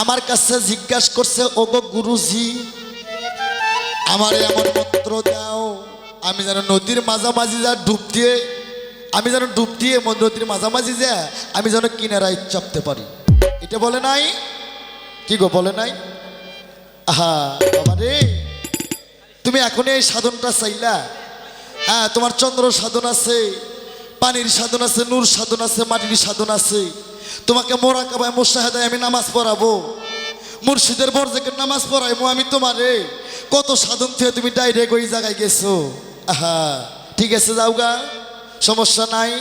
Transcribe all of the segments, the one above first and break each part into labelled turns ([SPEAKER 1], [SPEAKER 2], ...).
[SPEAKER 1] আমার কাছে জিজ্ঞাসা করছে, ওগো গুরুজি, আমার এমন মন্ত্র দাও, আমি যেন নদীর মাঝামাঝি যা ডুব দিয়ে, আমি যেন ডুব দিয়ে নদীর মাঝামাঝি যা, আমি যেন কিনারায় চাপতে পারি। এটা বলে নাই? কি গো, বলে নাই? আহা রে, তুমি এখনই এই সাধনটা চাইলা? হ্যাঁ তোমার চন্দ্র সাধন আছে, পানির সাধন আছে, নূর সাধন আছে, মাটির সাধন আছে। তোমাকে মোরা কাবায় মোশাহেদায় আমি নামাজ পড়াবো। মুর্শিদের বরজেকে নামাজ পড়াইবো আমি তোমারে? কত সাধন থেকে তুমি ডাইরেক্ট ওই জায়গায় গেছো। আহা, ঠিক আছে যাওগা সমস্যা নাই।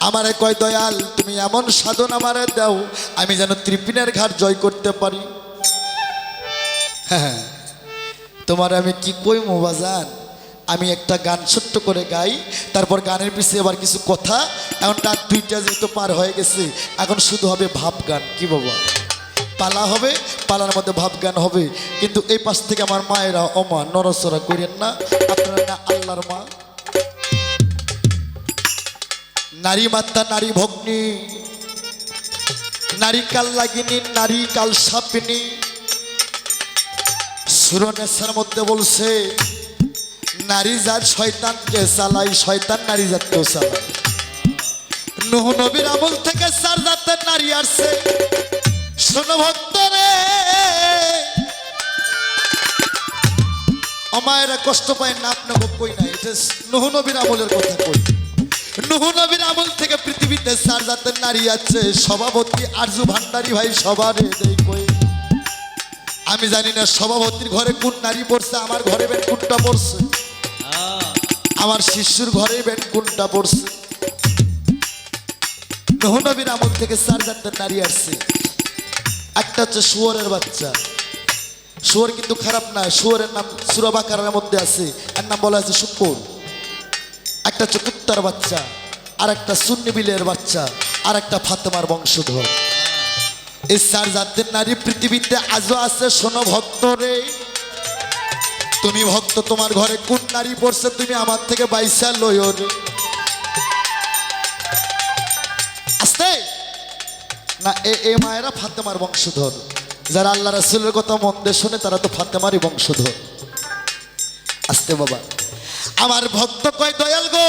[SPEAKER 1] আমারে কয়, দয়াল, তুমি এমন সাধন আমারে দাও, আমি যেন ত্রিপিনের ঘাট জয় করতে পারি। হ্যাঁ তোমার আমি কি কই মোবাজান আমি একটা গান ছোট্ট করে গাই, তারপর গানের পিছিয়ে আবার কিছু কথা, এখন রাত দুইটা যেহেতু পার হয়ে গেছে, এখন শুধু হবে ভাব গান, কি বাবা? পালা হবে, পালার মধ্যে ভাব গান হবে, কিন্তু এই পাশ থেকে আমার মায়েরা অমা নরসরা করেন না, আপনারা না আল্লাহর মা। নারী মাত্রা নারী ভগ্নী, নারী কাল লাগিনী, নারী কাল সাপিনী। সুরনেসার মধ্যে বলছে নারী জাত শয়তানকে চালাই শয়তান নারী জাতকেও চালায়। নুহ নবীর আমল থেকে চার জাতের নারী আসছে। শোনো ভক্ত রে অমায়েরা কষ্ট পায় না আপনাকে কই না, এটা নুহ নবীর আমলের কথা কই। নুহ নবীর আমল থেকে পৃথিবীতে চার জাতের নারী আছে সভাপতি আরজু ভান্ডারী ভাই সবার কই। আমি জানি না সভাপতির ঘরে কোন নারী পড়ছে আমার ঘরে বেন কোনটা পড়ছে আমার শিশুর ঘরে বেন কোনটা পড়ছে। নহনবীর আমল থেকে চার চারটা নারী আসছে। একটা হচ্ছে শুয়োরের বাচ্চা। শুয়োর কিন্তু খারাপ না, শুয়োরের নাম সুরাবাকারের মধ্যে আছে। এর নাম বলা আছে শুকুর। একটা হচ্ছে কুত্তার বাচ্চা আর একটা সুন্নি বিলের বাচ্চা আর একটা ফাতেমার বংশধর। এই চার জাতের নারী পৃথিবীতে আজও আছে, শোনো রে তুমি ভক্ত, তোমার ঘরে কোন নারী পড়ছে তুমি আমার থেকে বাইসা লইও আস্তে। না, এ এ মায়েরা ফাতেমার বংশধর। যারা আল্লাহ রাসুলের কথা মন দিয়ে শোনে, তারা তো ফাতেমারই বংশধর। আসতে বাবা। আমার ভক্ত কয়, দয়াল গো,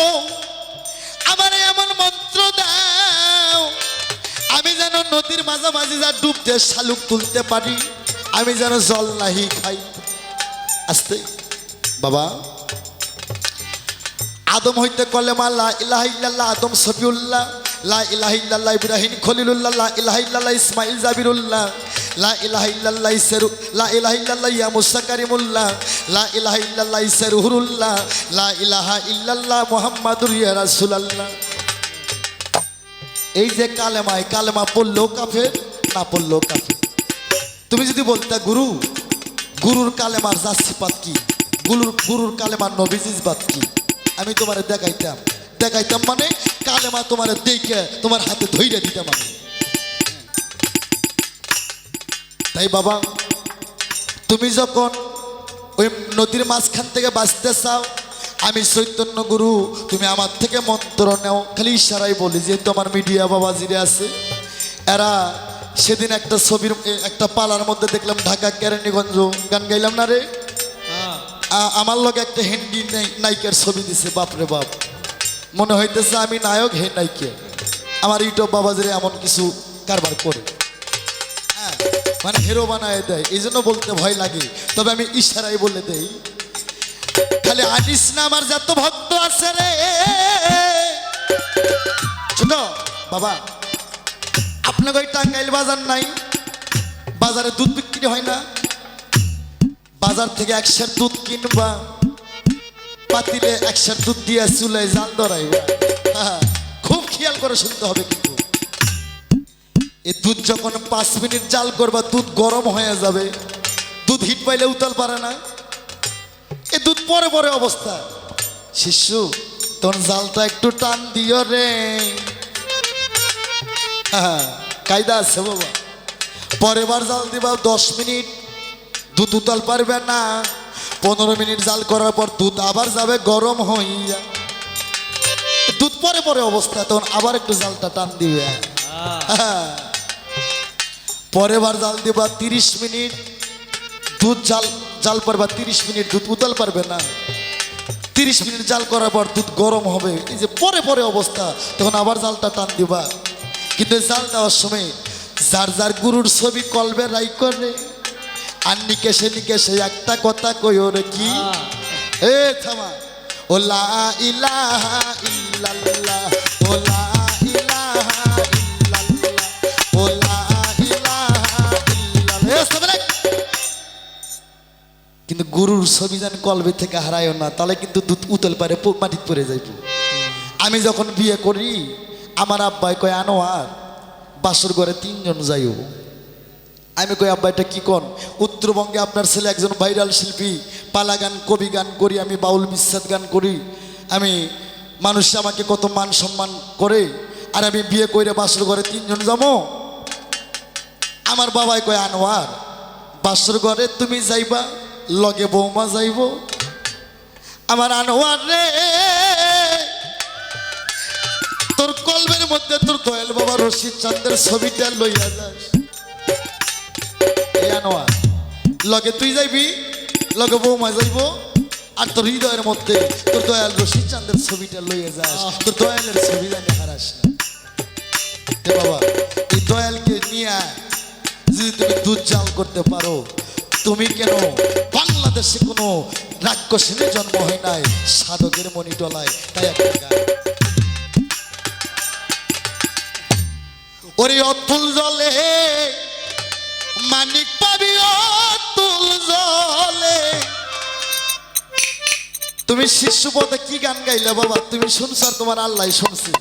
[SPEAKER 1] আমার এমন মন্ত্র দাও। আমি যেন নদীর মাঝামাঝি যা ডুবতে শালুক তুলতে পারি, আমি যেন জল নাহি খাই। আস্তে। বাবা, আদম হইতে কলেমা লা ইলাহা ইল্লাল্লাহ, আদম সফিউল্লাহ, লা ইলাহা ইল্লাল্লাহ ইব্রাহিম খলিলুল্লাহ, লা ইলাহা ইল্লাল্লাহ ইসমাইল জাবিরুল্লাহ, লা ইলাহা ইল্লাল্লাহ ইসরু, লা ইলাহা ইল্লাল্লাহ ইয়া মুসা কারিমুল্লাহ, লা ইলাহা ইল্লাল্লাহ ইসরুহুল্লাহ লা ইলাহা ইল্লাল্লাহ মুহাম্মাদুর ইয়া রাসূলুল্লাহ। এই যে কালেমায় কালেমা পড়লেও কাফের, না পড়লেও কাফের। তুমি যদি বলতে, গুরু গুরুর কালেমার জাসিপাত কি? গুরুর গুরুর কালেমার নবিজিজবাত কি? আমি তোমারে দেখাইতাম। দেখাইতাম মানে কালেমা তোমারে দেখে তোমার হাতে ধইরে দিতাম আমি। তাই বাবা, তুমি যখন ওই নদীর মাঝখান থেকে বাঁচতে চাও, আমি চৈতন্য গুরু, তুমি আমার থেকে মন্ত্র নেও। খালি ইশারাই বলি, যেহেতু আমার মিডিয়া বাবা জিরে আছে, এরা সেদিন একটা ছবির একটা পালার মধ্যে দেখলাম ঢাকা কেরানীগঞ্জ গান গাইলাম না রে? আমার লগে একটা হিন্দি নায়িকার ছবি দিছে বাপরে বাপ। মনে হইতেছে আমি নায়ক হে নায়িকা। আমার ইউটিউব বাবাজিরে এমন কিছু কারবার করে। হ্যাঁ, মানে হিরো বানায় দেয় এই জন্য বলতে ভয় লাগে। তবে আমি ইশারাই বলে দেই খালি আনিস না আমার যত ভক্ত আছে রে। ছোট বাবা আপনাকে ওই টাঙ্গাইল বাজার নাই। বাজারে দুধ বিক্রি হয় না। বাজার থেকে একশের দুধ কিনবা। পাতিলে একশের দুধ দিয়ে চুলে জাল ধরাইবা। খুব খেয়াল করে শুনতে হবে কিন্তু। এই দুধ যখন পাঁচ মিনিট জাল করবা, দুধ গরম হয়ে যাবে। দুধ হিট পাইলে উতাল পারে না। এ দুধ পরে পরে অবস্থা। শিশু, তোর জালটা একটু টান দিও রে। হ্যাঁ কায়দা আছে বাবা। পরের বার জাল দিবা দশ মিনিট। দুধ উতাল পারবে না। পনেরো মিনিট জাল করার পর দুধ আবার যাবে গরম হইয়া। দুধ পরে পরে অবস্থা তখন আবার একটু জালটা টান দিবে। হ্যাঁ। পরের বার জাল দিবা তিরিশ মিনিট। দুধ জাল জাল পারবা তিরিশ মিনিট দুধ উতাল পারবে না। তিরিশ মিনিট জাল করার পর দুধ গরম হবে। এই যে পরে পরে অবস্থা তখন আবার জালটা টান দিবা। কিন্তু জাল দেওয়ার সময় যার যার গুরুর ছবি কলবে রাই করে আর নিকেশে নিকেশে একটা কথা কইও রে কি? এ থামা। ও লা ইলাহা ইল্লাল্লাহ ও লা কিন্তু গুরুর ছবি যেন কলবে থেকে হারায়ও না তাহলে কিন্তু দুধ উতল পারে মাটিতে পড়ে যাইব আমি যখন বিয়ে করি আমার আব্বাই কয় আনো আর বাসর ঘরে তিনজন যাইও। আমি কই, আব্বা, এটা কি কন? উত্তরবঙ্গে আপনার ছেলে একজন ভাইরাল শিল্পী পালা গান কবি গান করি, আমি বাউল বিশ্বনাথ গান করি। আমি, মানুষ আমাকে কত মান সম্মান করে, আর আমি বিয়ে করে বাসর ঘরে তিনজন যাব? আমার বাবাই কয়, আনোয়ার, বাসর ঘরে তুমি যাইবা, লগে বৌমা যাইব। আমার আনোয়ার রে! তোর কলবের মধ্যে তোর দয়াল বাবা রশিদ চান্দের ছবিটা লইয়া যাস লগে তুই যাইবি লগে বৌমা যাইব আর তোর হৃদয়ের মধ্যে তোর দয়াল রশিদ চান্দের ছবিটা লইয়া যাস তোর দয়ালের ছবি জানি হারাস না। বাবা এই দয়ালকে নিয়ে যদি তুমি দুধ জাল করতে পারো তুমি কেন বাংলাদেশে কোনো রাক্ষসীনে জন্ম হয় নাই সাধকের মণি টলায় তাই একটা গান। ওরে অতুল জলে, মানিক পাবি অতুল জলে। তুমি শিশু পদে কি গান গাইলে বাবা? তুমি শুনছো আর তোমার আল্লাহ শুনছি।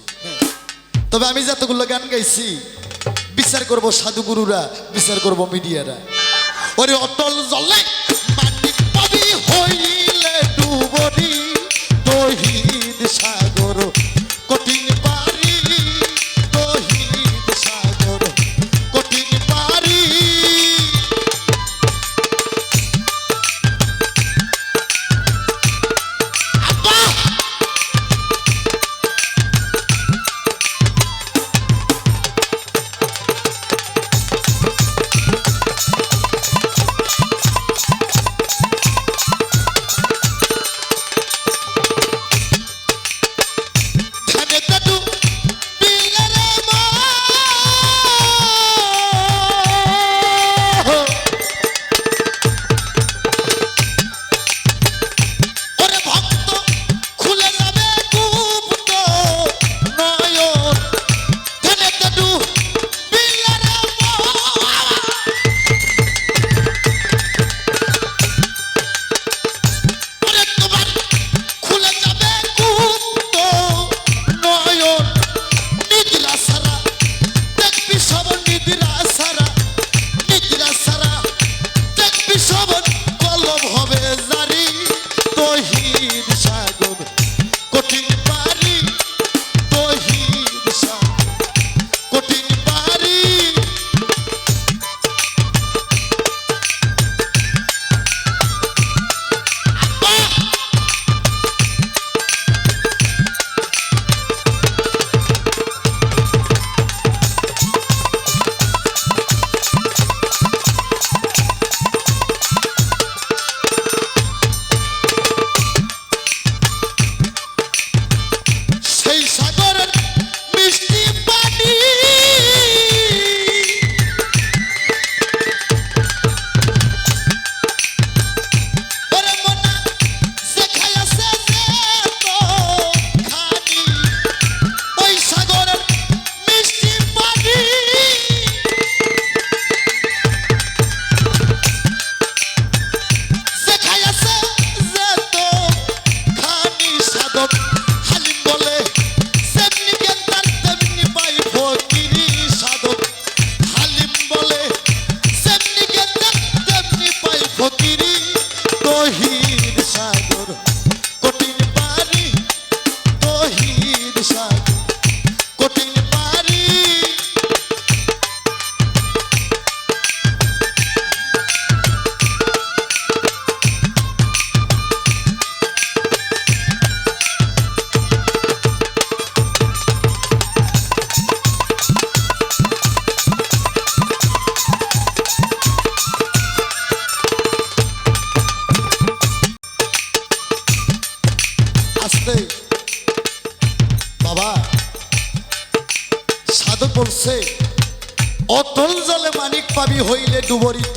[SPEAKER 1] তবে আমি যতগুলো গান গাইছি, বিচার করব সাধুগুরুরা, বিচার করব মিডিয়ারা। ওরে অটল জলে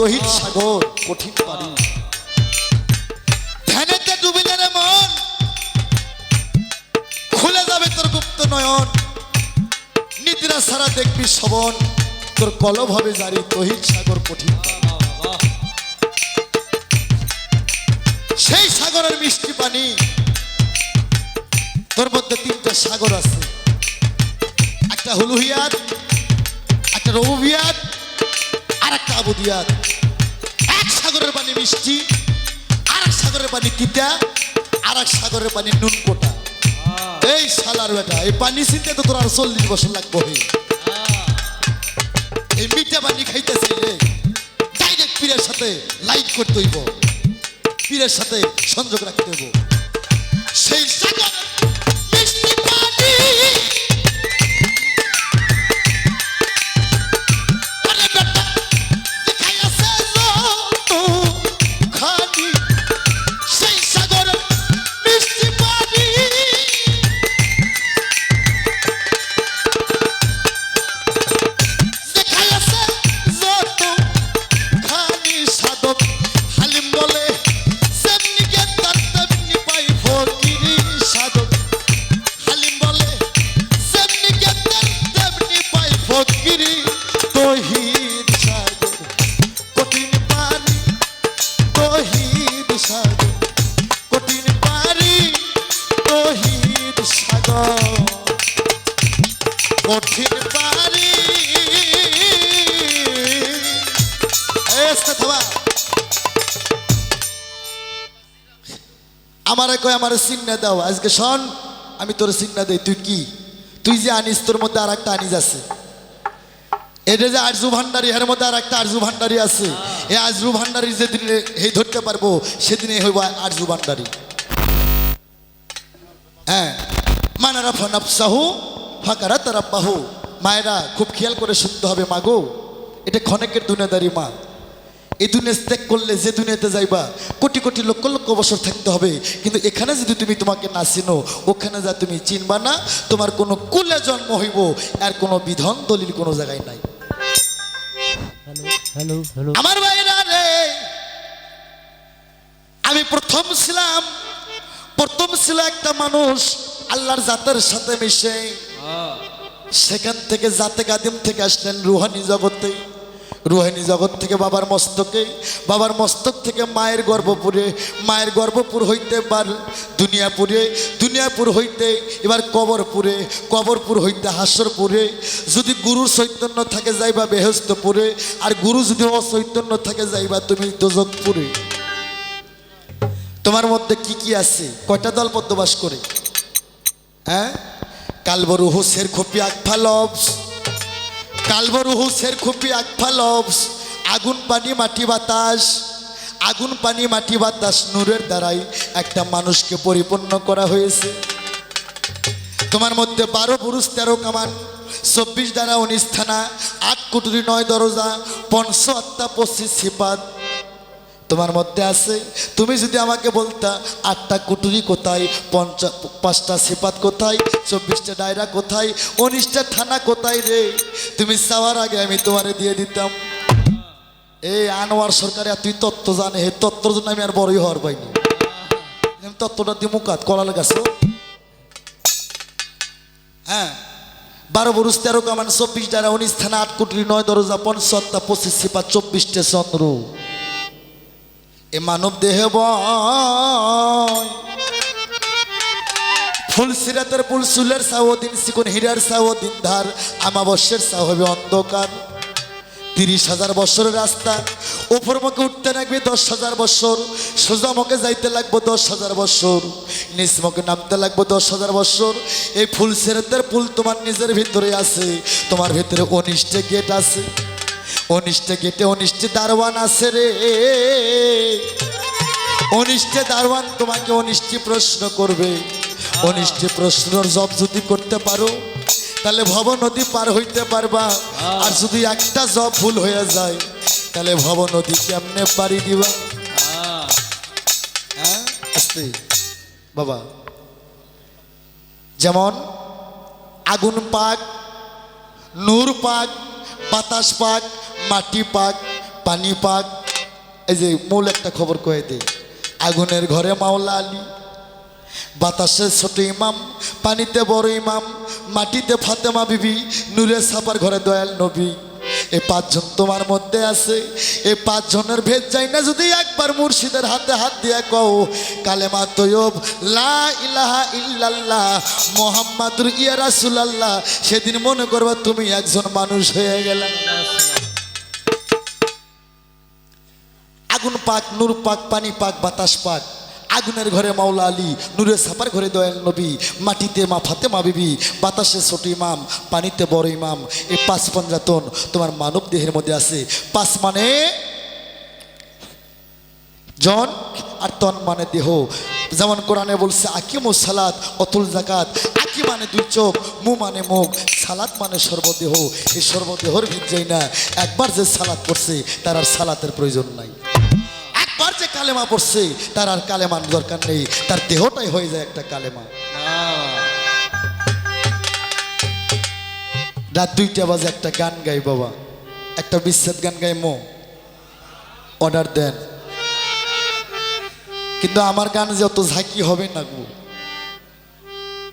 [SPEAKER 1] তহিত সাগর, কঠিন পারি ধ্যানেতে ডুবিলে রে মন, খুলে যাবে তোর গুপ্ত নয়ন। নিদ্রা সারা দেখবি শবন, তোর কলব হবে জারি তহিত সাগর, কঠিন। সেই সাগরের মিষ্টি পানি, তোর মধ্যে তিনটা সাগর আছে। একটা হুলুহিয়াত, একটা রৌভিয়াত আর একটা আবুদিয়াত এক সাগরের পানি মিষ্টি আর এক সাগরের পানি তিতা আর এক সাগরের পানি নুন কোটা। এই শালার বেটা, এই পানি চিনতে তো তোর আর চল্লিশ বছর লাগবে এই মিঠা পানি খাইতে চাইলে ডাইরেক্ট পীরের সাথে লাইট করতে হইব। পীরের সাথে সংযোগ রাখতে হইব। সেই সাগর আমারে কয়, আমারে সিগনা দাও। আজকে শোন, আমি তোর সিগনা দেই। তুই কি? তুই যে আনিস, তোর মধ্যে আর একটা আনিস আছে। এটা যে আরজু ভান্ডারি, এর মধ্যে আর একটা আরজু ভান্ডারি আছে। এই আরজু ভান্ডারি যেদিন এই ধরতে পারব সেদিনে হইব আরজু ভান্ডারি। হ্যাঁ। মানারা ফনাফসাহু ফাঁকারা তারা মায়েরা খুব খেয়াল করে শুনতে হবে মাগো এটা ক্ষণেকের দুনিয়াদারি মা। এই দুনিয়া ত্যাগ করলে যে দুনিয়াতে যাইবা কোটি কোটি লক্ষ লক্ষ বছর থাকতে হবে। কিন্তু এখানে যদি তুমি তোমাকে না চিনো ওখানে যা তুমি চিনবা না তোমার কোনো কুলে জন্ম হইব আর কোনো বিধন দলিল কোনো জায়গায় নাই। আমার ভাইরা রে আমি প্রথম ছিলাম প্রথম ছিল একটা মানুষ আল্লাহর জাতের সাথে মিশে। সেখান থেকে জাতে কাদিম থেকে আসলেন রুহানি জগতে। রুহানি জগৎ থেকে বাবার মস্তকে, বাবার মস্তক থেকে মায়ের গর্ভপুরে, মায়ের গর্ভপুর হইতে এবার দুনিয়াপুরে, দুনিয়াপুর হইতে এবার কবরপুরে, কবরপুর হইতে হাসরপুরে। যদি গুরুর চৈতন্য থাকে যাইবা বেহস্তপুরে আর গুরু যদি অচৈতন্য থাকে যাইবা তুমি দোজকপুরে তোমার মধ্যে কি কি আছে? কয়টা দল বসবাস করে? হ্যাঁ? কালবরু হুসের খপি আকফা, লবস। কালবরু হুসের খুপি আকফা লবস। আগুন পানি মাটি বাতাস। আগুন পানি মাটি বাতাস নূরের দ্বারাই একটা মানুষকে পরিপূর্ণ করা হয়েছে। তোমার মধ্যে বারো পুরুষ, তেরো কামান, চব্বিশ দ্বারা উনিশ থানা, আট কুটুরি নয় দরজা পঞ্চ আত্মা পঁচিশ সিপাত। তোমার মধ্যে আছে? তুমি যদি আমাকে বলতা, আটটা কুটুরি কোথায়, পঞ্চা, পাঁচটা সিপাত কোথায়, চব্বিশটা ডায়রা কোথায়, উনিশটা থানা কোথায় রে? তুমি চাওয়ার আগে আমি তোমারে দিয়ে দিতাম। এই আনোয়ার সরকার তুই তত্ত্ব জানে হে তত্ত্বর জন্য আমি আর বড়ই হওয়ার পাইনি। আমি তত্ত্বটা দিয়ে মুখাত কলা লাগাছো হ্যাঁ। বারো বরুষ তেরো কামান, চব্বিশ ডায়রা, উনিশ থানা, আট কুটুরি, নয় দরজা পঞ্চাত্তা পঁচিশ সিপাত, চব্বিশটা চন্দ্র। এ মানব দেহে ফুল সিরাতের ফুল, চুলের সাও দিন সিকুন, হীরার সাও দিন ধার আমাবস্যের সাও হবে অন্ধকার। তিরিশ হাজার বছরের রাস্তা ওপর মুখে উঠতে লাগবে দশ হাজার বছর, সোজা মুখে যাইতে লাগবে দশ হাজার বছর, নিচ মুখে নামতে লাগবে দশ হাজার বছর। এই ফুল সেরেতের ফুল তোমার নিজের ভিতরে আছে, তোমার ভিতরে অনিষ্টে গেট আছে। অনিষ্টে গেটে অনিষ্টে দারওয়ান আছে রে। অনিষ্টে দারওয়ান তোমাকে অনিষ্টি প্রশ্ন করবে। অনিষ্টি প্রশ্নর জব যদি করতে পারো তাহলে ভব নদী পার হইতে পারবা। আর যদি একটা জব ভুল হয়ে যায় তাহলে ভব নদী কেমনে পারি দিবা? হ্যাঁ। বাবা। যেমন আগুন পাক নূর পাক বাতাস পাক মাটি পাক পানি পাক এই যে মূল একটা খবর কয়ে দে আগুনের ঘরে মাওলা আলী, বাতাসে ছোট ইমাম, পানিতে বড় ইমাম, মাটিতে ফাতেমা বিবি, নূরে সাপার ঘরে দয়াল নবী। এ পাঁচজন তোমার মধ্যে আছে, এ পাঁচজনের ভেদ যাই না যদি একবার মুর্শিদের হাতে হাত দিয়া কও, কালেমা তৈব লা ইলাহা ইল্লাল্লাহ, মোহাম্মদুর ইয়া রাসূলুল্লাহ, সেদিন মনে করবা তুমি একজন মানুষ হয়ে গেলে। পাক, নূর পাক, পানি পাক, বাতাস পাক। আগুনের ঘরে মাওলা আলী নূরের সাপার ঘরে দয়াল নবী। মাটিতে মা ফাতে মা বিবি, বাতাসে ছোট ইমাম, পানিতে বড় ইমাম। এই পাঁচ পঞ্জাতন তোমার মানব দেহের মধ্যে আছে। পাঁচ মানে জন আর তন মানে দেহ। যেমন কোরআনে বলছে, আকিম ও সালাদ অতুল জাকাত আকি মানে দুই চোখ, মু মানে মুখ। সালাদ মানে সর্বদেহ। এই সর্বদেহর ভিতরেই না, একবার যে সালাদ পড়ছে, তার আর সালাতের প্রয়োজন নাই। একবার যে কালেমা পড়ছে, তার আর কালেমার দরকার নেই। তার দেহটাই হয়ে যায় একটা কালেমা। রাত দুইটা বাজে একটা গান গাই বাবা। একটা বিচ্ছেদ গান গাই মো। অর্ডার দেন। কিন্তু আমার গান যে অত ঝাঁকি হবে না গো।